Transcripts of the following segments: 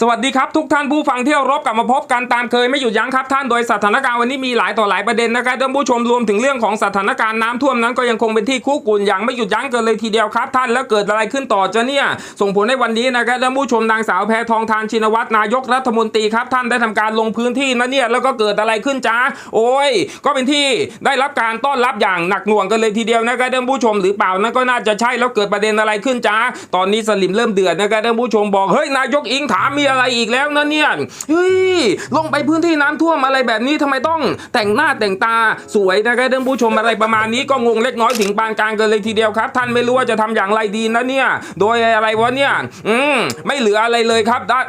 สวัสดีครับทุกท่านผู้ฟังที่เคารบกลับมาพบกันตามเคยไม่หยุดยั้งครับท่านโดยสถานการณ์วันนี้มีหลายต่อหลายประเด็นนะครับท่านผู้ชมรวมถึงเรื่องของสถานการณ์น้ำท่วมนั้นก็ยังคงเป็นที่คู่กุ่นอย่างไม่หยุดยั้งกันเลยทีเดียวครับ ท่านแล้วเกิดอะไรขึ้นต่อจะเนี่ยส่งผลในวันนี้นะครับท่านผู้ชมนางสาวแพทองทานชินวัตรนายกรัฐมนตรีครับท่านได้ทำการลงพื้นที่นะเนี่ยแล้วก็เกิดอะไรขึ้นจ้าโอ้ย ก็เป็นที่ได้รับการต้อนรับอย่างหนักหน่วงกันเลยทีเดียวนะครับท่านผู้ชมหรือเปล่านั่นก็น่าจะใช่แล้วเกิดประเด็นอะไรขึ้นจ้าตอนนี้สลิมเริ่มเดือดนะครับท่านผู้ชมบอกเฮ้ยนายกอิงถามมีอะไรอีกแล้วนะเนี่ยเฮ้ยลงไปพื้นที่น้ำท่วมอะไรแบบนี้ทำไมต้องแต่งหน้าแต่งตาสวยนะครับท่านผู้ชมอะไรประมาณนี้ก็งงเล็กน้อยถึงปานกลางกันเลยทีเดียวครับ ท่านไม่รู้ว่าจะทำอย่างไรดีนะเนี่ย โดยอะไรวะเนี่ย อืมไม่เหลืออะไรเลยครับด้าน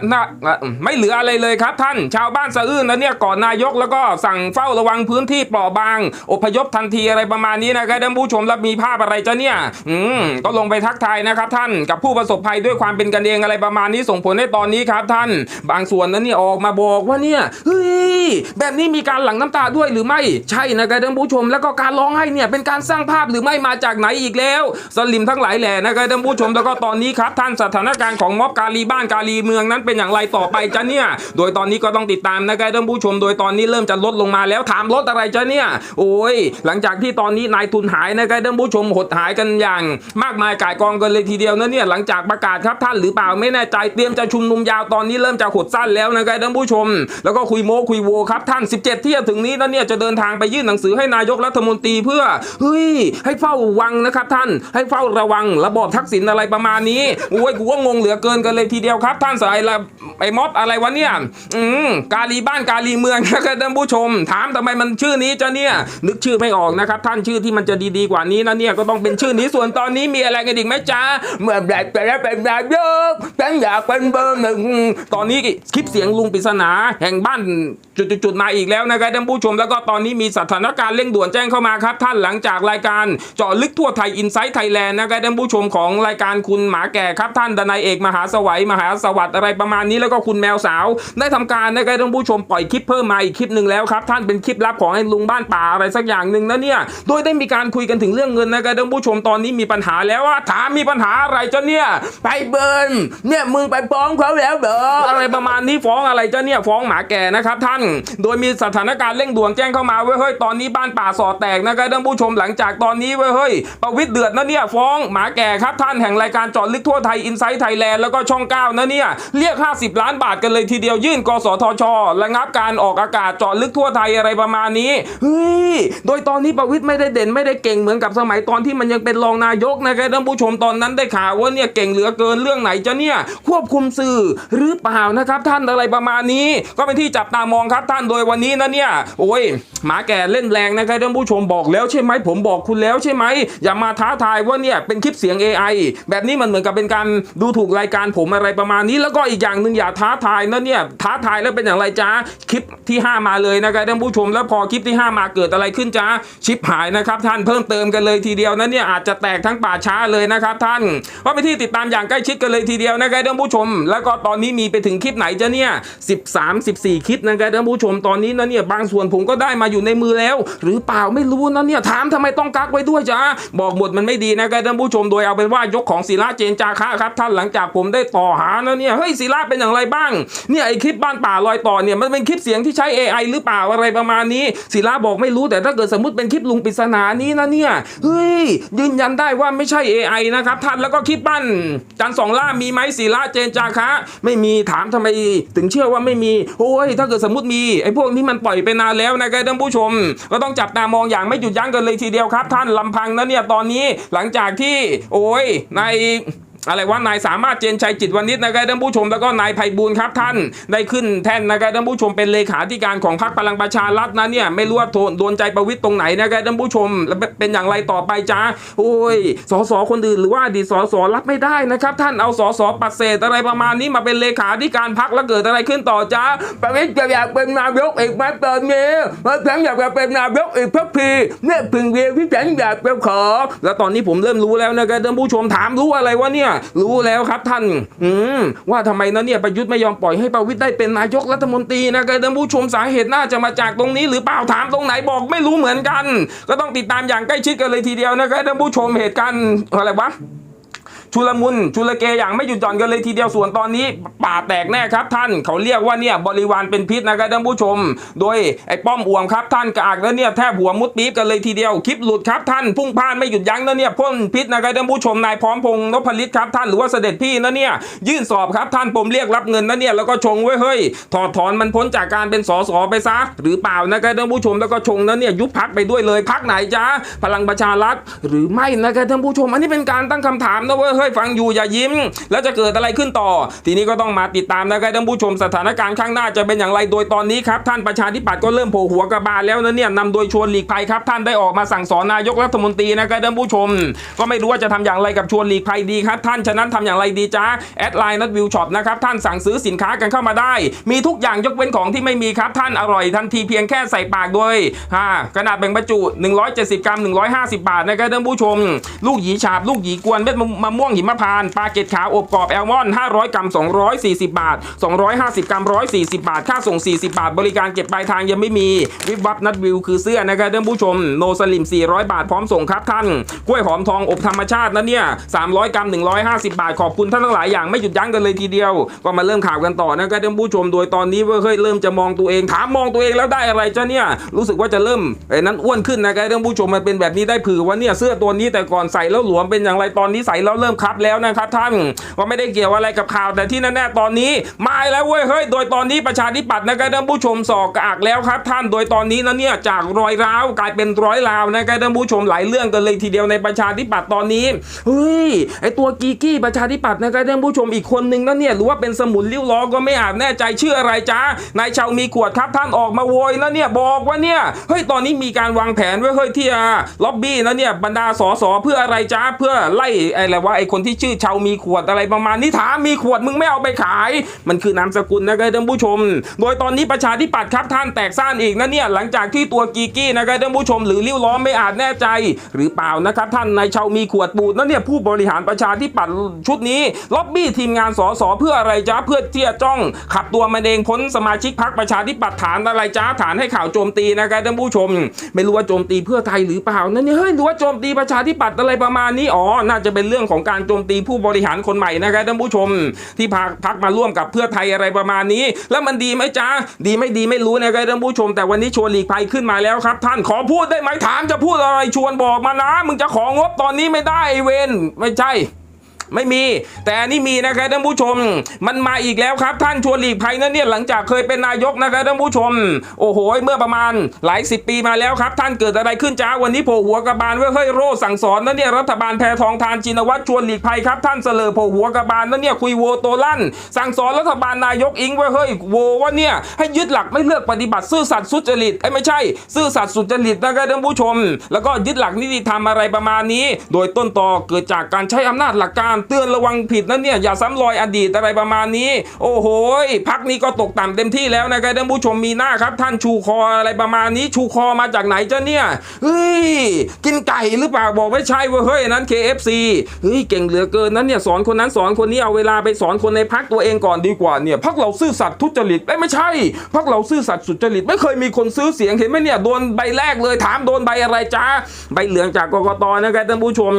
ไม่เหลืออะไรเลยครับ ท่านชาวบ้านสะอื้นนะเนี่ยก่อนนายกแล้วก็สั่งเฝ้าระวังพื้นที่เปราะบาง อพยพทันทีอะไรประมาณนี้นะครับท่านผู้ชมแล้วมีภาพอะไรจะเนี่ย อืมก็ลงไปทักทายนะครับ ท่านกับผู้ประสบภัยด้วยความเป็นกันเองอะไรประมาณนี้ส่งผลให้ตอนนี้ครับท่าน บางส่วนนั้นเนี่ยออกมาบอกว่าเนี่ยเฮ้ยแบบนี้มีการหลั่งน้ำตาด้วยหรือไม่ใช่นะครับท่านผู้ชม แล้วก็การร้องไห้เนี่ยเป็นการสร้างภาพหรือไม่มาจากไหนอีกแล้ว สลิมทั้งหลายแหล่นะครับท่านผู้ชมแล้วก็ตอนนี้ครับท่านสถานการณ์ของม็อบกาลีบ้านกาลีเมืองนั้นเป็นอย่างไรต่อไปจ้ะเนี่ย โดยตอนนี้ก็ต้องติดตามนะครับท่านผู้ชม โดยตอนนี้เริ่มจะลดลงมาแล้วถามลดอะไรจ้ะเนี่ย โอ้ย หลังจากที่ตอนนี้นายทุนหายนะครับท่านผู้ชมหดหายกันอย่าง มากมายกายกองกันเลยทีเดียวนะเนี่ยหลังจากประกาศครับท่านหรือเปล่าไม่แน่ใจเตรียมจะชุมนุมยาวตอนนี้เริ่มจะหดสั้นแล้วนะครับท่านผู้ชม แล้วก็คุยโม้คุยโวครับท่าน 17 ที่จะถึงนี้นะเนี่ยจะเดินทางไปยื่นหนังสือให้นายกรัฐมนตรีเพื่อเฮ้ยให้เฝ้าวังนะครับท่านให้เฝ้าระวังระบอบทักษิณอะไรประมาณนี้โอ้ยกูว่างงเหลือเกินกันเลยทีเดียวครับ ท่านสายละไอ้ม็อบอะไรวะเนี่ยอืมกาลีบ้านกาลีเมืองนะครับท่านผู้ชม ถามทำไมมันชื่อนี้จะเนี่ยนึกชื่อไม่ออกนะครับท่านชื่อที่มันจะดีๆกว่านี้นะเนี่ยก็ต้องเป็นชื่อนี้ส่วนตอนนี้มีอะไรกันอีกไหมจ๊ะเมื่อแบกไปแล้วเป็นนายกฉันอยากเป็นเบอร์หนึ่งตอนนี้คลิปเสียงลุงปริศนาแห่งบ้านจุดๆมาอีกแล้วนะครับท่านผู้ชมแล้วก็ตอนนี้มีสถานการณ์เร่งด่วนแจ้งเข้ามาครับ ท่านหลังจากรายการเจาะลึกทั่วไทยอินไซต์ไทยแลนด์นะครับท่านผู้ชมของรายการคุณหมาแก่ครับท่านดนายเอกมหาสวัยมหาสวัสดิ์อะไรประมาณนี้แล้วก็คุณแมวสาว ได้ทำการนะครับท่านผู้ชมปล่อยคลิปเพิ่มมาอีกคลิปหนึ่งแล้วครับท่านเป็นคลิปลับของไอ้ลุงบ้านป่าอะไรสักอย่างหนึ่งนะเนี่ยโดยได้มีการคุยกันถึงเรื่องเงินนะครับท่านผู้ชมตอนนี้มีปัญหาแล้วว่าถามมีปัญหาอะไรจ้ะเนี่ยไปเบิร์นเนี่ยมึงไปฟ้องเขาแล้วเหรออะไรประมาณนี้ฟ้องอะไรเจ้ะเนี่ยฟ้องหมาแก่นะครับท่าน โดยมีสถานการณ์เร่งด่วนแจ้งเข้ามาเว้ยเฮ้ยตอนนี้บ้านป่าสอดแตกนะครับท่านผู้ชมหลังจากตอนนี้เว้ยเฮ้ยประวิตรเดือดนะเนี่ยฟ้องหมาแก่ครับท่านแห่งรายการจอดลึกทั่วไทยอินไซต์ไทยแลนด์แล้วก็ช่อง 9 นะเนี่ย เรียก 50 ล้านบาทกันเลยทีเดียวยื่นกสทชระงับการออกอากาศจาะลึกทั่วไทยอะไรประมาณนี้เฮ้ยโดยตอนนี้ประวิตรไม่ได้เด่นไม่ได้เก่งเหมือนกับสมัยตอนที่มันยังเป็นรองนายกนะครับท่านผู้ชมตอนนั้นได้ข่าวว่าเนี่ยเก่งเหลือเกินเรื่องไหนจะเนี่ยควบคุมสื่อหรือเปล่านะครับท่านอะไรประมาณนี้ ก็เป็นที่จับตามองครับท่านโดยวันนี้นะเนี่ยโอ้ยหมาแก่เล่นแรงนะครับท่านผู้ชมบอกแล้วใช่ไหมผมบอกคุณแล้วใช่ไหมอย่ามาท้าทายว่าเนี่ยเป็นคลิปเสียง AI แบบนี้มันเหมือนกับเป็นการดูถูกรายการผมอะไรประมาณนี้ แล้วก็อีกอย่างหนึ่งอย่าท้าทายนะเนี่ยท้าทายแล้วเป็นอย่างไรจ้าคลิปที่ 5 มาเลยนะครับท่านผู้ชม แล้วพอคลิปที่ 5 มาเกิดอะไรขึ้นจ้าชิปหายนะครับท่านเพิ่มเติมกันเลยทีเดียวนะเนี่ยอาจจะแตกทั้งป่าช้าเลยนะครับท่านว่าไปนที่ติดตามอย่างใกล้ชิดกันเลยทีเดียวนะครับท่านผู้ชม แล้วก็ตอนนี้มีไปถึงคลิปไหนจ้ะเนี่ย13 14 คลิปนะครับท่านผู้ชมตอนนี้นะเนี่ยบางส่วนผมก็ได้มาอยู่ในมือแล้ว หรือเปล่าไม่รู้นะเนี่ยถามทำไมต้องกักไว้ด้วยจ้าบอกหมดมันไม่ดีนะครับท่านผู้ชมโดยเอาเป็นว่ายกของศิลาเจนจาคะครับท่านหลังจากผมได้ต่อหานะเนี่ยเฮ้ยศิลาเป็นอย่างไรบ้างเนี่ยไอคลิปบ้านป่าลอยต่อเนี่ยมันเป็นคลิปเสียงที่ใช้ AI หรือเปล่าอะไรประมาณนี้ศิลาบอกไม่รู้แต่ถ้าเกิดสมมติเป็นคลิปลุงปริศนานี้นะเนี่ยเฮ้ยยืนยันได้ว่าไม่ใช่ AI นะครับท่านแล้วก็คลิปบ้านจันสองล่ามีไหมศิลาเจนจาคะไม่มีถามทำไมถึงเชื่อว่าไม่มี โอ้ย ถ้าเกิดสมมติมีไอ้พวกนี้มันปล่อยไปนานแล้วนะครับท่านผู้ชม ก็ต้องจับตามองอย่างไม่หยุดยั้งกันเลยทีเดียวครับ ท่านลำพังนะเนี่ยตอนนี้หลังจากที่ โอ้ยใน อะไรว่านายสามารถเจนชัยจิตวณิชนะครับท่านผู้ชมแล้วก็นายไพบูลย์ครับท่านได้ขึ้นแท่นนะครับท่านผู้ชมเป็นเลขาธิการของพรรคพลังประชารัฐนะเนี่ยไม่รู้ว่าโดนใจประวิตรตรงไหนนะครับท่านผู้ชมแล้วเป็นอย่างไรต่อไปจ้าโอ้ยสสคนอื่นหรือว่าอดีตสสรับไม่ได้นะครับ ท่านเอาสสปัดเศษอะไรประมาณนี้มาเป็นเลขาธิการพรรคแล้วเกิดอะไรขึ้นต่อจ้าประวิตรจะอยากเป็นนายกอีกไหมตอนนี้เพราะฉันอยากจะเป็นนายกอีกพักทีเนี่ยพึงเรียนที่ฉันอยากจะขอ แล้วตอนนี้ผมเริ่มรู้แล้วนะครับท่านผู้ชมถามรู้อะไรวะเนี่ยรู้แล้วครับท่าน อืมว่าทำไมนะเนี่ยประยุทธ์ไม่ยอมปล่อยให้ประวิทย์ได้เป็นนายกรัฐมนตรีนะครับท่านผู้ชมสาเหตุน่าจะมาจากตรงนี้ หรือเปล่าถามตรงไหนบอกไม่รู้เหมือนกัน ก็ต้องติดตามอย่างใกล้ชิดกันเลยทีเดียวนะครับท่านผู้ชมเหตุการณ์อะไรวะ ชุลมุนชุลเกอย่างไม่หยุดหย่อนกันเลยทีเดียวส่วนตอนนี้ป่าแตกแน่ครับท่านเขาเรียกว่าเนี่ยบริวารเป็นพิษนะครับท่านผู้ชม โดยไอ้ป้อมอ่วมครับท่านกระอักแล้วเนี่ยแทบหัวมุดปี๊บกันเลยทีเดียวคลิปหลุดครับท่านพุ่งพ่านไม่หยุดยั้งนะเนี่ยพ่นพิษนะครับท่านผู้ชมนายพร้อมพงษ์นพลิตครับท่านหรือว่าเสด็จพี่นะเนี่ยยื่นสอบครับท่านผมเรียกรับเงินนะเนี่ยแล้วก็ชงไว้เฮ้ยถอดถอนมันพ้นจากการเป็นสสไปซะหรือเปล่านะครับท่านผู้ชมแล้วก็ชงนะเนี่ยยุบพักไปด้วยเลยพักไหนจ้าพลังประชารัฐหรือไม่นะครับท่านผู้ชม อันนี้เป็นการตั้งคำถามนะเว้ยเฮ้ยฟังอยู่อย่ายิ้ม แล้วจะเกิดอะไรขึ้นต่อ ทีนี้ก็ต้องมาติดตามนะครับท่านผู้ชมสถานการณ์ข้างหน้าจะเป็นอย่างไรโดยตอนนี้ครับท่านประชาธิปัตย์ก็เริ่มโผล่หัวกระบาลแล้วนะเนี่ยนำโดยชวนหลีกภัยครับท่านได้ออกมาสั่งสอนนายกรัฐมนตรีนะครับท่านผู้ชม ก็ไม่รู้ว่าจะทำอย่างไรกับชวนหลีกภัยดีครับท่านฉะนั้นทำอย่างไรดีจ้าแอดไลน์นัดวิวช็อปนะครับท่านสั่งซื้อสินค้ากันเข้ามาได้ มีทุกอย่างยกเว้นของที่ไม่มีครับท่านอร่อยทันทีเพียงแค่ใส่ปากด้วยฮ่ากระดแบ่งบรรจุ 170 กรัม 150 บาทนะครับท่านผู้ชม ลูกหยีฉาบลูกหยีกวนเม็ดมะม่วงหิมพานต์ปลาเกตขาวอบกรอบแอลมอนด์500 กรัม 240 บาท 250 กรัม 140 บาท ค่าส่ง 40 บาท บริการเก็บปลายทางยังไม่มี วิบวับนัดวิวคือเสื้อนะครับท่านผู้ชม โนสลิม 400 บาท พร้อมส่งครับท่าน กล้วยหอมทองอบธรรมชาตินะเนี่ย 300 กรัม 150 บาท ขอบคุณท่านทั้งหลายอย่างไม่หยุดยั้งกันเลยทีเดียว ก็มาเริ่มข่าวกันต่อนะครับท่านผู้ชม โดยตอนนี้ว่าเฮ้ยเริ่มจะมองตัวเอง ถามมองตัวเองแล้วได้อะไรจ้ะเนี่ย รู้สึกว่าจะเริ่มไอ้นั้นอ้วนขึ้นนะครับท่านผู้ชมมันเป็นแบบนี้ได้ผือว่าเนี่ยเสื้อตัวนี้แต่ก่อนใส่แล้วหลวมเป็นอย่างไรตอนนี้ใส่แล้วเริ่มคับแล้วนะครับท่านก็ไม่ได้เกี่ยวอะไรกับข่าวแต่ที่แน่ๆตอนนี้มาแล้วเว้ยเฮ้ยโดยตอนนี้ประชาธิปัตย์นะครับท่านผู้ชมสอกกระอักแล้วครับท่านโดยตอนนี้นะเนี่ยจากรอยร้าวกลายเป็นร้อยราวนะครับท่านผู้ชมหลายเรื่องกันเลยทีเดียวในประชาธิปัตย์ตอนนี้เฮ้ยไอตัวกีกี้ประชาธิปัตย์นะครับท่านผู้ชมอีกคนนึงนะเนี่ยหรือว่าเป็นสมุนลิ้วล้อก็ไม่อาจแน่ใจชื่ออะไรจ้านายชาวมีขวดครับท่านออกมาโวยนะเนี่ยบอกว่าเนี่ยเฮ้ยตอนนี้มีการวางแผนไว้เฮ้ยที่ล็อบบี้นะเนี่ยบรรดาสสเพื่ออะไรจ้าเพื่อไล่อะไรว่าไอคนที่ชื่อชาวมีขวดอะไรประมาณนี้ถามมีขวดมึงไม่เอาไปขาย มันคือนามสกุลนะครับท่านผู้ชม โดยตอนนี้ประชาธิปัตย์ครับท่านแตกซ่านอีกนะเนี่ยหลังจากที่ตัวกีกี้นะครับท่านผู้ชม หรือลิ้วล้อมไม่อาจแน่ใจ หรือเปล่านะครับท่านนายชาวมีขวดปูดนะเนี่ยผู้บริหารประชาธิปัตย์ชุดนี้ล็อบบี้ทีมงานสสเพื่ออะไรจ้าเพื่อเที่จะจ้อง ขับตัวมันเองพ้นสมาชิกพรรคประชาธิปัตย์ฐานอะไรจ้าฐานให้ข่าวโจมตีนะครับท่านผู้ชม ไม่รู้ว่าโจมตีเพื่อไทยหรือเปล่านั่นเนี่ยเฮ้ยหรือว่าโจมตีประชาธิปัตย์อะไรประมาณนี้อ๋อน่าจะเป็นเรื่องของการโจมตีผู้บริหารคนใหม่นะครับท่านผู้ชม ที่พาพักมาร่วมกับเพื่อไทยอะไรประมาณนี้ แล้วมันดีไหมจ๊าดีไม่ดีไม่รู้นะครับท่านผู้ชม แต่วันนี้ชวนหลีกภัยขึ้นมาแล้วครับ ท่านขอพูดได้ไหมถามจะพูดอะไรชวนบอกมานะ มึงจะของบตอนนี้ไม่ได้เวนไม่ใช่ ไม่มี แต่อันนี่มีนะครับท่านผู้ชม มันมาอีกแล้วครับ ท่านชวนหลีกภัยนั่นเนี่ยหลังจากเคยเป็นนายกนะครับท่านผู้ชม โอ้โห เมื่อประมาณหลายสิบปีมาแล้วครับ ท่านเกิดอะไรขึ้นจ้าวันนี้โผหัวกระบาลเว้ยเฮ้ยโร่สั่งสอนนั่นเนี่ยรัฐบาลแพทองทานจินวัตรชวนหลีกภัยครับท่านเสลอโผหัวกระบาลนั่นเนี่ยคุยโวโตลั่น สั่งสอนรัฐบาลนายกอิงเว้ยเฮ้ยโวว่าเนี่ยให้ยึดหลักไม่เลือกปฏิบัติซื่อสัตย์สุจริตไอ้ไม่ใช่ ซื่อสัตย์สุจริตนะครับท่านผู้ชม แล้วก็ยึดหลักนิติธรรมอะไรประมาณนี้ โดยต้นตอเกิดจากการใช้อำนาจหลักการเตือนระวังผิดนั่นเนี่ยอย่าซ้ำรอยอดีตอะไรประมาณนี้ โอ้โหพักนี้ก็ตกต่ำเต็มที่แล้วนะครับท่านผู้ชมมีหน้าครับ ท่านชูคออะไรประมาณนี้ ชูคอมาจากไหนจ้ะเนี่ยเฮ้ยกินไก่หรือเปล่าบอกไม่ใช่เว้ยเฮ้ยนั้น KFC เฮ้ยเก่งเหลือเกินนั้นเนี่ยสอนคนนั้นสอนคนนี้เอาเวลาไปสอนคนในพักตัวเองก่อนดีกว่าเนี่ยพักเราซื่อสัตย์ทุจริตไม่ใช่พักเราซื่อสัตย์สุจริตไม่เคยมีคนซื้อเสียงเห็นไหมเนี่ยโดนใบแรกเลยถามโดนใบอะไรจ้าใบเหลืองจากกกตนะครับท่านผู้ชม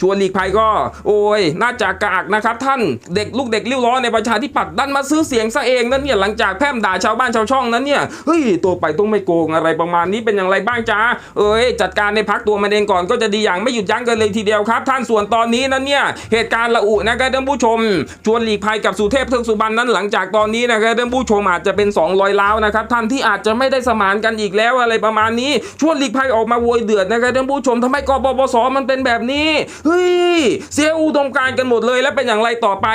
ชวนหลีกภัยก็ โอ้ยน่าจะกากนะครับท่านเด็กลูกเด็กริ้ยวล้อในประชาธิปัตย์ดันมาซื้อเสียงซะเองนั่นเนี่ยหลังจากแพร่มด่าชาวบ้านชาวช่องนั้นเนี่ยเฮ้ยตัวไปต้องไม่โกงอะไรประมาณนี้เป็นอย่างไรบ้างจ้าเอ้ยจัดการในพักตัวมันเองก่อนก็จะดีอย่างไม่หยุดยั้งกันเลยทีเดียวครับ ท่านส่วนตอนนี้นั้นเนี่ยเหตุการณ์ละอุนะครับท่านผู้ชม ชวนหลีกภัยกับสุเทพเทือกสุบรรณนั้นหลังจากตอนนี้นะครับท่านผู้ชมอาจจะเป็น2อยล้าวนะครับท่านที่อาจจะไม่ได้สมานกันอีกแล้วอะไรประมาณนี้ชวนหลีกภัยออกมาโวยเดือดนะครับท่านผู้ชมทำไมกปปสมันเป็นแบบนี้เฮ้ยเสียอุดมการณ์กันหมดเลยแล้วเป็นอย่างไรต่อไป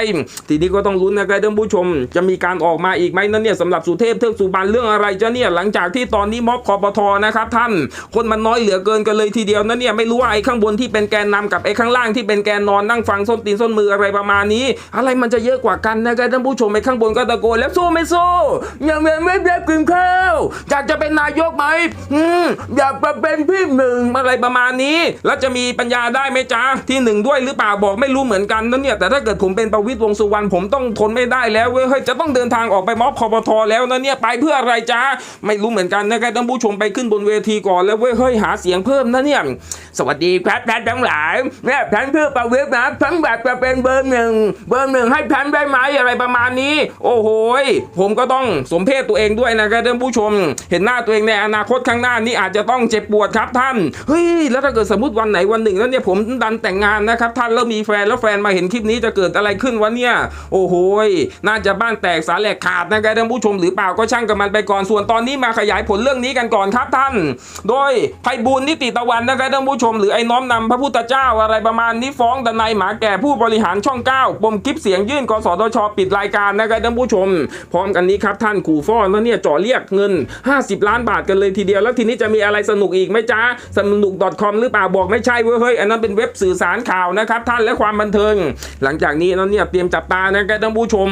ทีนี้ก็ต้องลุ้นนะครับท่านผู้ชม จะมีการออกมาอีกไหมนั่นเนี่ยสำหรับสุเทพเทือกสุบรรณเรื่องอะไรจะเนี่ยหลังจากที่ตอนนี้ม็อบคอปทนะครับท่านคนมันน้อยเหลือเกินกันเลยทีเดียวนั่นเนี่ยไม่รู้ว่าไอ้ข้างบนที่เป็นแกนนำกับไอ้ข้างล่างที่เป็นแกนนอนนั่งฟังส้นตีนส้นมืออะไรประมาณนี้ อะไรมันจะเยอะกว่ากันนะครับท่านผู้ชมไอ้ข้างบนก็ตะโกนแล้วสู้ไม่สู้ยังไม่ไม่ได้กินข้าวอยากจะเป็นนายกไหมอืมอยากจะเป็นพี่หนึ่งอะไรประมาณนี้ แล้วจะมีปัญญาได้ไหมจ๊ะที่หนึ่งด้วยหรือเปล่าบอกไม่รู้เหมือนอนกันนะเนี่ยแต่ถ้าเกิดผมเป็นประวิตรวงสุวรรณผมต้องทนไม่ได้แล้วเว้ยเฮ้ยจะต้องเดินทางออกไปม็อบคอปทแล้วนะเนี่ยไปเพื่ออะไรจ้าไม่รู้เหมือนกันนะครับท่านผู้ชมไปขึ้นบนเวทีก่อนแล้วเว้ยเฮ้ยหาเสียงเพิ่มนะเนี่ยสวัสดีครับท่านทั้งหลายเนี่ยท่านเพื่อประวิตรนะทั้งแบบจะเป็นเบอร์หนึ่งเบอร์หนึ่งให้ท่านได้ไหมอะไรประมาณนี้ โอ้โหผมก็ต้องสมเพศตัวเองด้วยนะครับท่านผู้ชม เห็นหน้าตัวเองในอนาคตข้างหน้านี่อาจจะต้องเจ็บปวดครับท่านเฮ้ยแล้วถ้าเกิดสมมติวันไหนวันหนึ่งแล้วเนี่ยผมดันแต่งงานนะครับท่านแล้วมีแฟนแล้วแฟนมาเห็นคลิปนี้จะเกิดอะไรขึ้นวะเนี่ย โอ้โหน่าจะบ้านแตกสาแหลกขาดนะครับท่านผู้ชมหรือเปล่าก็ช่างกับมันไปก่อนส่วนตอนนี้มาขยายผลเรื่องนี้กันก่อนครับท่าน โดยไพบูลนิติตะวันนะครับท่านผู้ชมหรือไอ้น้อมนำพระพุทธเจ้าอะไรประมาณนี้ฟ้องดนายหมาแก่ผู้บริหารช่องเก้าปมคลิปเสียงยื่นกสทชปิดรายการนะครับท่านผู้ชม พร้อมกันนี้ครับท่านขู่ฟ้อนแล้วเนี่ยจ่อเรียกเงิน 50 ล้านบาทกันเลยทีเดียวแล้วทีนี้จะมีอะไรสนุกอีกไหมจ๊ะสนุก .com หรือเปล่าบอกไม่ใช่เว้ยเฮ้ยอันนั้นเป็นเว็บสื่อสารข่าวนะครับท่านและความบันเทิง หลังจากนี้นั้นเนี่ยเตรียมจับตานะครับท่านผู้ชม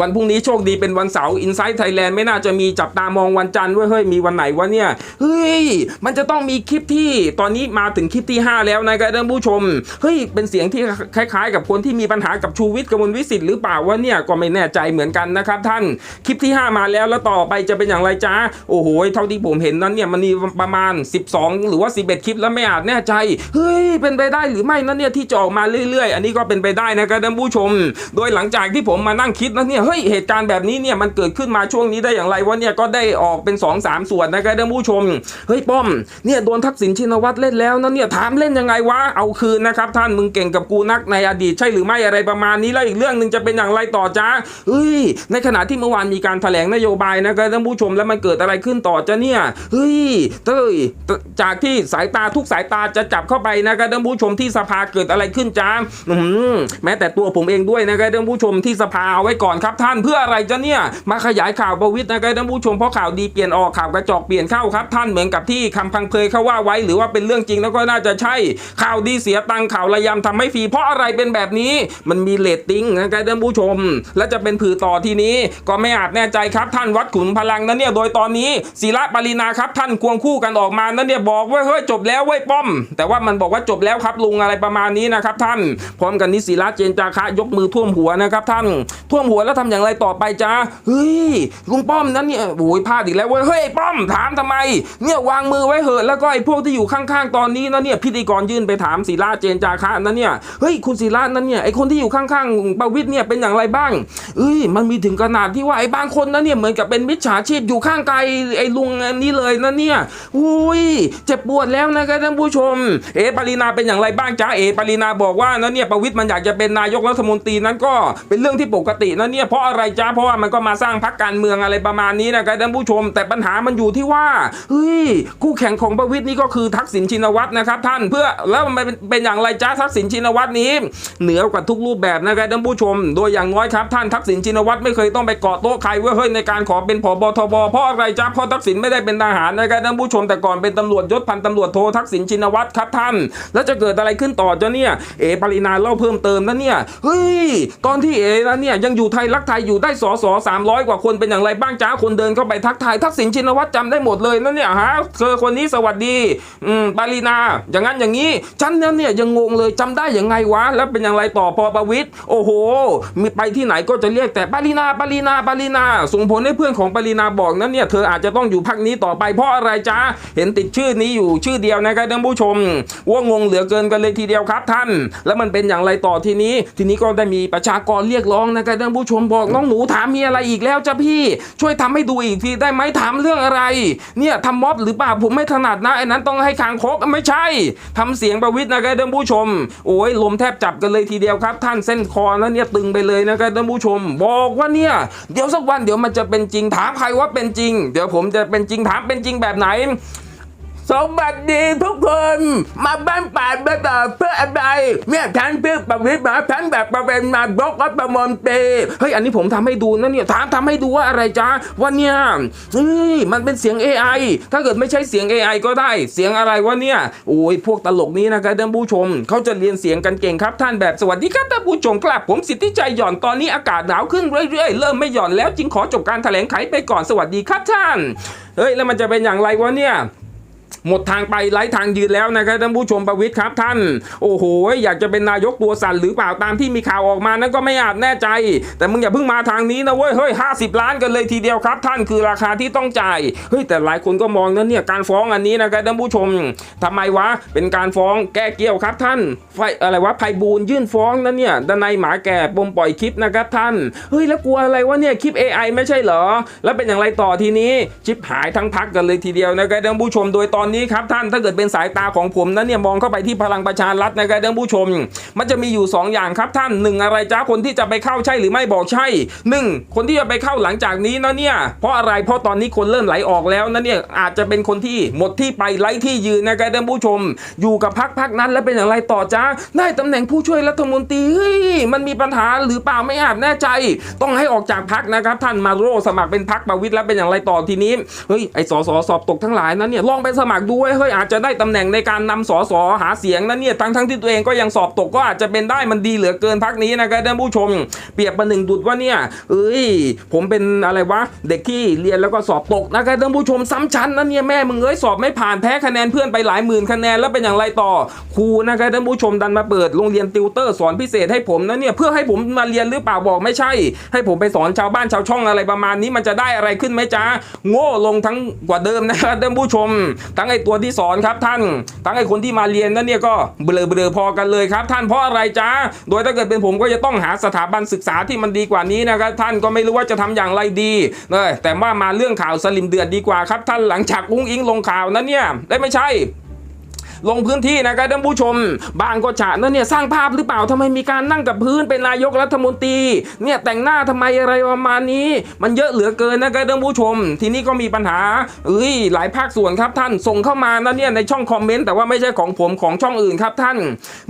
วันพรุ่งนี้โชคดีเป็นวันเสาร์อินไซต์ไทยแลนด์ไม่น่าจะมีจับตามองวันจันทร์เว้ยเฮ้ยมีวันไหนวะเนี่ยเฮ้ยมันจะต้องมีคลิปที่ตอนนี้มาถึงคลิปที่ 5 แล้วนะครับท่านผู้ชมเฮ้ยเป็นเสียงที่คล้ายๆ กับคนที่มีปัญหากับชูวิทย์กมลวิสิทธิ์หรือเปล่าวะเนี่ยก็ไม่แน่ใจเหมือนกันนะครับท่านคลิปที่ 5 มาแล้วแล้วต่อไปจะเป็นอย่างไรจ้าโอ้โหเท่าที่ผมเห็นนั้นเนี่ยมันมีประมาณ 12 หรือว่า 11 คลิปแล้วไม่อาจแน่ใจเฮ้ยเป็นไปได้หรือไม่นั่นเนี่ยที่จะออกมาเรื่อยๆ อันนี้ก็เป็นไปได้นะครับท่านผู้ชม โดยหลังจากที่ผมมานั่งคิดนะเนี่ยเฮ้ยเหตุการณ์แบบนี้เนี่ยมันเกิดขึ้นมาช่วงนี้ได้อย่างไรวะเนี่ยก็ได้ออกเป็น2อสามส่วนนะครับท่านผู้ชมเฮ้ยป้อมเนี่ยโดนทักษิณชินวัตรเล่นแล้วนะเนี่ยถามเล่นยังไงวะเอาคืนนะครับท่านมึงเก่งกับกูนักในอดีตใช่หรือไม่อะไรประมาณนี้แล้วอีกเรื่องหนึ่งจะเป็นอย่างไรต่อจ้าเฮ้ยในขณะที่เมื่อวานมีการแถลงนโยบายนะครับท่านผู้ชมแล้วมันเกิดอะไรขึ้นต่อจ้ะเนี่ยเฮ้ยเต้ยจากที่สายตาทุกสายตาจะจับเข้าไปนะครับท่านผู้ชมที่สภาเกิดอะไรขึ้นจ้าแม้แต่ตัวผมเองด้วยนะครับท่านผู้ชมที่สภาเอาไว้ก่อนครับท่านเพื่ออะไรจ้ะเนี่ยมาขยายข่าวประวิตรนะครับท่านผู้ชมเพราะข่าวดีเปลี่ยนออกข่าวกระจอกเปลี่ยนเข้าครับท่านเหมือนกับที่คำพังเพยเขาว่าไว้หรือว่าเป็นเรื่องจริงแล้วก็น่าจะใช่ ข่าวดีเสียตังข่าวระยำทำให้ฟรีเพราะอะไรเป็นแบบนี้มันมีเลตติ้งนะครับท่านผู้ชม และจะเป็นผือต่อทีนี้ก็ไม่อาจแน่ใจครับท่านวัดขุนพลังนั้นเนี่ยโดยตอนนี้ศิระปรินาครับท่านควงคู่กันออกมานั้นเนี่ยบอกว่าเฮ้ยจบแล้วเว้ยป้อม แต่ว่ามันบอกว่าจบแล้วครับลุงอะไรประมาณนี้นะครับท่านพร้อมกันนี้ศิระเจนจาคะยกมือท่วมหัวนะครับท่านท่วมหัวแล้วทำอย่างไรต่อไปจ้าเฮ้ยลุงป้อมนั้นเนี่ยโอ้ยพลาดอีกแล้วเว้ยเฮ้ยป้อมถามทำไม เนี่ยวางมือไว้เหอะแล้วก็ไอ้พวกที่อยู่ข้างๆตอนนี้นะเนี่ยพิธีกรยื่นไปถามศิระเจนจาคะนั้นเนี่ยเฮ้ยคุณศิระนั้นเนี่ยไอ้คนที่อยู่ข้างๆประวิตรเนี่ยเป็นอย่างไรบ้างเอ้ยมันมีถึงขนาดที่ว่าไอ้บางคนนั้นเนี่ยเหมือนกับเป็นมิจฉาชีพอยู่ข้างไกลไอ้ลุงนี้เลยนะเนี่ยอุ้ยเจ็บปวดแล้วนะครับท่านผู้ชม เอ๋ปรินาเป็นอย่างไรบ้างจ้าเอ๋ปรินาบอกว่านะเนี่ยประวิตรมันอยากจะเป็นนายกรัฐมนตรีนั้นก็เป็นเรื่องที่ปกตินะเนี่ยเพราะอะไรจ้าเพราะว่ามันก็มาสร้างพรรคการเมืองอะไรประมาณนี้นะครับท่านผู้ชม แต่ปัญหามันอยู่ที่ว่าเฮ้ยคู่แข่งของประวิตรนี่ก็คือทักษิณชินวัตรนะครับท่านเพื่อแล้วมันเป็นเป็นอย่างไรจ้าทักษิณชินวัตรนี้ เหนือกว่าทุกรูปแบบนะครับท่านผู้ชม โดยอย่างน้อยครับท่านทักษิณชินวัตรไม่เคยต้องไปเกาะโต๊ะใครเว้ยเฮ้ยในการขอเป็นผบทบเพราะอะไรจ้าเพราะทักษิณไม่ได้เป็นทหารนะครับท่านผู้ชม แต่ก่อนเป็นตำรวจยศพันตำรวจโททักษิณชินวัตรครับท่าน แล้วจะเกิดอะไรขึ้นต่อจ้ะเนี่ยเอปรินาเล่าเพิ่มเติมนะเนี่ยเฮ้ยตอนที่เอนะเนี่ยยังอยู่ไทยรักไทยอยู่ได้สอสอสามร้อยกว่าคนเป็นอย่างไรบ้างจ้าคนเดินเข้าไปทักทายทักษิณชินวัตรจำได้หมดเลยนะเนี่ยฮะเธอคนนี้สวัสดี อืมปารีนา อย่างนั้นอย่างนี้ฉันนั้นเนี่ยยังงงเลยจำได้ยังไงวะ แล้วเป็นอย่างไรต่อพอประวิตรโอ้โห มีไปที่ไหนก็จะเรียกแต่ปารีนาปารีนาปารีนา ส่งผลให้เพื่อนของปารีนาบอกนั้นเนี่ยเธออาจจะต้องอยู่พักนี้ต่อไปเพราะอะไรจ้าเห็นติดชื่อนี้อยู่ชื่อเดียวนะครับท่านผู้ชมว่างงเหลือเกินกันเลยทีเดียวครับท่าน แล้วมันเป็นอย่างไรต่อทีนี้ ทีนี้ก็ได้มีประชากรเรียกร้องนะครับท่านผู้ชมบอกน้องหนูถามมีอะไรอีกแล้วจ้ะพี่ ช่วยทำให้ดูอีกทีได้ไหมถามเรื่องอะไร เนี่ยทำม็อบหรือเปล่าผมไม่ถนัดนะไอ้นั้นต้องให้คางคกไม่ใช่ทำเสียงประวิตรนะครับท่านผู้ชม โอ้ยลมแทบจับกันเลยทีเดียวครับ ท่านเส้นคอนั้นเนี่ยตึงไปเลยนะครับท่านผู้ชม บอกว่าเนี่ย เดี๋ยวสักวันเดี๋ยวมันจะเป็นจริงถามใครว่าเป็นจริง เดี๋ยวผมจะเป็นจริงถามเป็นจริงแบบไหน สวัสดีทุกคน มาบ้านป่าเบตอเพื่ออะไรเนี่ยฉันเพื่อประวิตรมาฉันแบบประเป็นนายกรัฐมนตรีเฮ้ยอันนี้ผมทำให้ดูนะเนี่ยถามทำให้ดูว่าอะไรจ้าว่าเนี่ยเฮ้ยมันเป็นเสียง AI ถ้าเกิดไม่ใช่เสียง AI ก็ได้ เสียงอะไรวะเนี่ยโอ้ยพวกตลกนี้นะครับท่านผู้ชมเขาจะเรียนเสียงกันเก่งครับ ท่านแบบสวัสดีครับท่านผู้ชมครับผมสิทธิใจหย่อนตอนนี้อากาศหนาวขึ้นเรื่อยๆ เริ่มไม่หย่อนแล้วจึงขอจบการแถลงไขไปก่อนสวัสดีครับท่านเฮ้ยแล้วมันจะเป็นอย่างไรวะเนี่ย หมดทางไปไร้ทางยืนแล้วนะครับท่านผู้ชมประวิทย์ครับท่าน โอ้โห อยากจะเป็นนายกตัวสั่นหรือเปล่าตามที่มีข่าวออกมานั้นก็ไม่อาจแน่ใจ แต่มึงอย่าเพิ่งมาทางนี้นะเว้ยเฮ้ยห้าสิบล้านกันเลยทีเดียวครับ ท่านคือราคาที่ต้องจ่ายเฮ้ยแต่หลายคนก็มองนะเนี่ยการฟ้องอันนี้นะครับท่านผู้ชมทำไมวะเป็นการฟ้องแก้เกี่ยวครับท่านไฟอะไรวะไพบูลย์ยื่นฟ้องนะเนี่ยดนายหมาแก่ปมปล่อยคลิปนะครับท่านเฮ้ยแล้วกลัวอะไรวะเนี่ยคลิป AI ไม่ใช่เหรอ แล้วเป็นอย่างไรต่อทีนี้ชิปหายทั้งพักกันเลยทีเดียวนะครับท่านผู้ชมโดยตอนอนนี้ครับท่านถ้าเกิดเป็นสายตาของผมนั้นเนี่ยมองเข้าไปที่พลังประชารัฐนะครับท่านผู้ชม มันจะมีอยู่ 2 อย่างครับท่านหนึ่งอะไรจ้าคนที่จะไปเข้าใช่หรือไม่บอกใช่หนึ่งคนที่จะไปเข้าหลังจากนี้นะเนี่ยเพราะอะไรเพราะตอนนี้คนเริ่มไหลออกแล้วนะเนี่ยอาจจะเป็นคนที่หมดที่ไปไร้ที่ยืนนะครับท่านผู้ชม อยู่กับพักพักนั้นแล้วเป็นอย่างไรต่อจ้าได้ตำแหน่งผู้ช่วยรัฐมนตรีเฮ้ยมันมีปัญหาหรือเปล่าไม่อาจแน่ใจ ต้องให้ออกจากพักนะครับท่านมาโรสมัครเป็นพักประวิตยแล้วเป็นอย่างไรต่อทีนี้เฮ้ยไอสอสอสอบตกทั้งหลายนั้นเนี่ยลองไปสมัครดูเว้ยเฮ้ยอาจจะได้ตำแหน่งในการนำสอสอหาเสียงนั้นเนี่ยทั้งทั้งที่ตัวเองก็ยังสอบตกก็อาจจะเป็นได้มันดีเหลือเกินพักนี้นะครับท่านผู้ชม เปรียบประหนึ่งดุดว่าเนี่ยเอ้ย ผมเป็นอะไรวะเด็กที่เรียนแล้วก็สอบตกนะครับท่านผู้ชมซ้ำชั้นนะเนี่ยแม่มึงเอ้ยสอบไม่ผ่านแพ้คะแนนเพื่อนไปหลายหมื่นคะแนนแล้วเป็นอย่างไรต่อครูนะครับท่านผู้ชมดันมาเปิดโรงเรียนติวเตอร์สอนพิเศษให้ผมนะเนี่ยเพื่อให้ผมมาเรียนหรือเปล่าบอกไม่ใช่ ให้ผมไปสอนชาวบ้านชาวช่องอะไรประมาณนี้มันจะได้อะไรขึ้นไหมจ๊ะโง่ลงทั้งกว่าเดิมนะครับท่านผู้ชมทั้งไอตัวที่สอนครับท่าน ทั้งไอคนที่มาเรียนนั่นเนี่ยก็เบลอเบลอพอกันเลยครับ ท่านเพราะอะไรจ้าโดยถ้าเกิดเป็นผมก็จะต้องหาสถาบันศึกษาที่มันดีกว่านี้นะครับท่านก็ไม่รู้ว่าจะทำอย่างไรดีเลยแต่ว่ามาเรื่องข่าวสลิมเดือดดีกว่าครับ ท่านหลังจากอุ้งอิงลงข่าวนั้นเนี่ยได้ไม่ใช่ ลงพื้นที่นะครับท่านผู้ชม บางก็ฉะนั่นเนี่ยสร้างภาพหรือเปล่าทำไมมีการนั่งกับพื้นเป็นนายกรัฐมนตรีเนี่ยแต่งหน้าทำไมอะไรประมาณนี้ มันเยอะเหลือเกินนะครับท่านผู้ชม ทีนี้ก็มีปัญหาเอ้ยหลายภาคส่วนครับท่านส่งเข้ามานะเนี่ยในช่องคอมเมนต์แต่ว่าไม่ใช่ของผมของช่องอื่นครับท่าน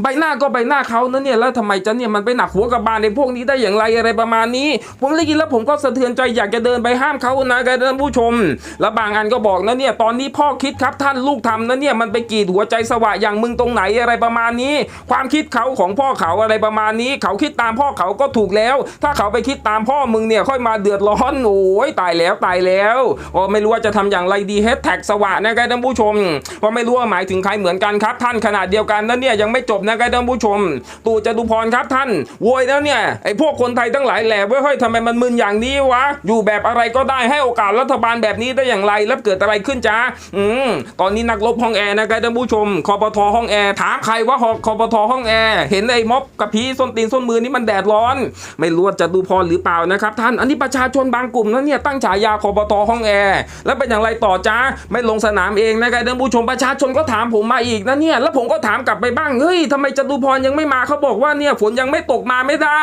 ใบหน้าก็ใบหน้าเขานะเนี่ยแล้วทำไมจะเนี่ยมันไปหนักหัวกับบานในพวกนี้ได้อย่างไรอะไรประมาณนี้ ผมได้ยินแล้วผมก็สะเทือนใจอยากจะเดินไปห้ามเขานะครับท่านผู้ชม แล้วบางอันก็บอกนะเนี่ยตอนนี้พ่อคิดครับท่านลูกทำนะเนี่ยมันไปกีดหัวใจสวะอย่างมึงตรงไหนอะไรประมาณนี้ ความคิดเขาของพ่อเขาอะไรประมาณนี้ เขาคิดตามพ่อเขาก็ถูกแล้ว ถ้าเขาไปคิดตามพ่อมึงเนี่ยค่อยมาเดือดร้อนโอ้ยตายแล้วตายแล้วโอ้ไม่รู้ว่าจะทำอย่างไรดีแฮชแท็กสวะนะครับท่านผู้ชมเพราไม่รู้ว่าหมายถึงใครเหมือนกันครับท่านขนาดเดียวกันนั่นเนี่ยยังไม่จบนะครับท่านผู้ชม ตู่จตุพรครับท่านโวยแล้วเนี่ยไอ้พวกคนไทยทั้งหลายแหล่เว้ยเฮ้ยทำไมมันมึนอย่างนี้วะอยู่แบบอะไรก็ได้ให้โอกาสรัฐบาลแบบนี้ได้อย่างไรแล้วเกิดอะไรขึ้นจ้าอืมตอนนี้นักรบห้องแอร์นะครับท่านผู้ชมคอปทห้องแอร์ถามใครว่าหอกคอปทห้องแอร์เห็นไอ้ม็อบกับพีส้นตีนส้นมือนี่มันแดดร้อน ไม่รู้จะดูพรหรือเปล่านะครับท่านอันนี้ประชาชนบางกลุ่มนั้นเนี่ยตั้งฉายาคอปทห้องแอร์แล้วเป็นอย่างไรต่อจ้าไม่ลงสนามเองนะครับท่านผู้ชมประชาชนก็ถามผมมาอีกนะเนี่ยแล้วผมก็ถามกลับไปบ้างเฮ้ยทำไมจตุพรยังไม่มาเขาบอกว่าเนี่ยฝนยังไม่ตกมาไม่ได้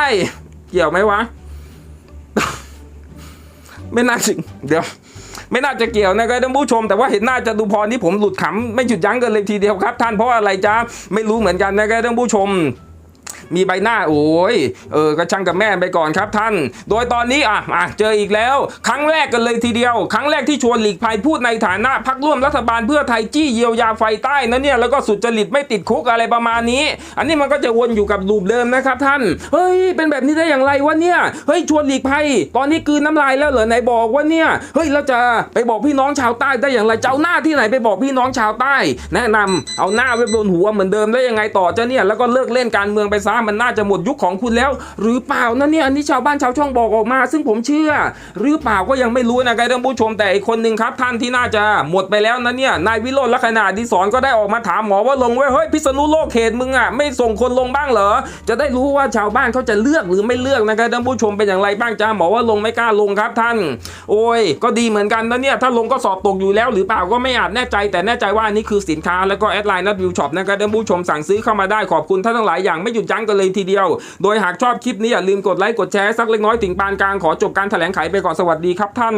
เกี่ยวไหมวะไม่น่าสิเดี๋ยว ไม่น่าจะเกี่ยวนะครับท่านผู้ชม แต่ว่าเห็นหน้าจตุพรนี่ผมหลุดขำไม่หยุดยั้งกันเลยทีเดียวครับ ท่านเพราะอะไรจ้าไม่รู้เหมือนกันนะครับท่านผู้ชม มีใบหน้าโอ้ยเออก็ช่างกับแม่ไปก่อนครับท่าน โดยตอนนี้อะอะเจออีกแล้ว ครั้งแรกกันเลยทีเดียว ครั้งแรกที่ชวนหลีกภัยพูดในฐานะพักร่วมรัฐบาลเพื่อไทยจี้เยียวยาไฟใต้นะเนี่ยแล้วก็สุดจริตไม่ติดคุกอะไรประมาณนี้ อันนี้มันก็จะวนอยู่กับรูปเดิมนะครับท่านเฮ้ยเป็นแบบนี้ได้อย่างไรวะเนี่ยเฮ้ยชวนหลีกภัย ตอนนี้กืนน้ำลายแล้วเหรอไหนบอกว่าเนี่ยเฮ้ยเราจะไปบอกพี่น้องชาวใต้ได้อย่างไรเจะเอาหน้าที่ไหนไปบอกพี่น้องชาวใต้ แนะนำเอาหน้าไว้บนหัวเหมือนเดิมได้ยังไงต่อจะเนี่ยแล้วก็เลิกเล่นการเมืองไปซะมันน่าจะหมดยุคของคุณแล้ว หรือเปล่านะเนี่ยอันนี้ชาวบ้านชาวช่องบอกออกมา ซึ่งผมเชื่อ หรือเปล่าก็ยังไม่รู้นะครับท่านผู้ชมแต่อีกคนหนึ่งครับท่านที่น่าจะหมดไปแล้วนะเนี่ยนายวิโรจน์ลักษณะดิศรก็ได้ออกมาถามหมอว่าลงไว้เฮ้ยพิษณุโลกเขตมึงอะไม่ส่งคนลงบ้างเหรอจะได้รู้ว่าชาวบ้านเขาจะเลือกหรือไม่เลือกนะครับท่านผู้ชมเป็นอย่างไรบ้างจ้าหมอว่าลงไม่กล้าลงครับท่าน โอ้ย ก็ดีเหมือนกันนะเนี่ยถ้าลงก็สอบตกอยู่แล้วหรือเปล่าก็ไม่อาจแน่ใจ แต่แน่ใจว่าอันนี้คือสินค้าแล้วก็แอดไลน์นัดวิวช็อปนะครับท่านผู้ชมสั่งซื้อเข้ามาได้ขอบคุณท่านทั้งหลายอย่างไม่หยุดยั้งกันเลยทีเดียว โดยหากชอบคลิปนี้อย่าลืมกดไลค์กดแชร์สักเล็กน้อยถึงปานกลางขอจบการแถลงไขไปก่อนสวัสดีครับท่าน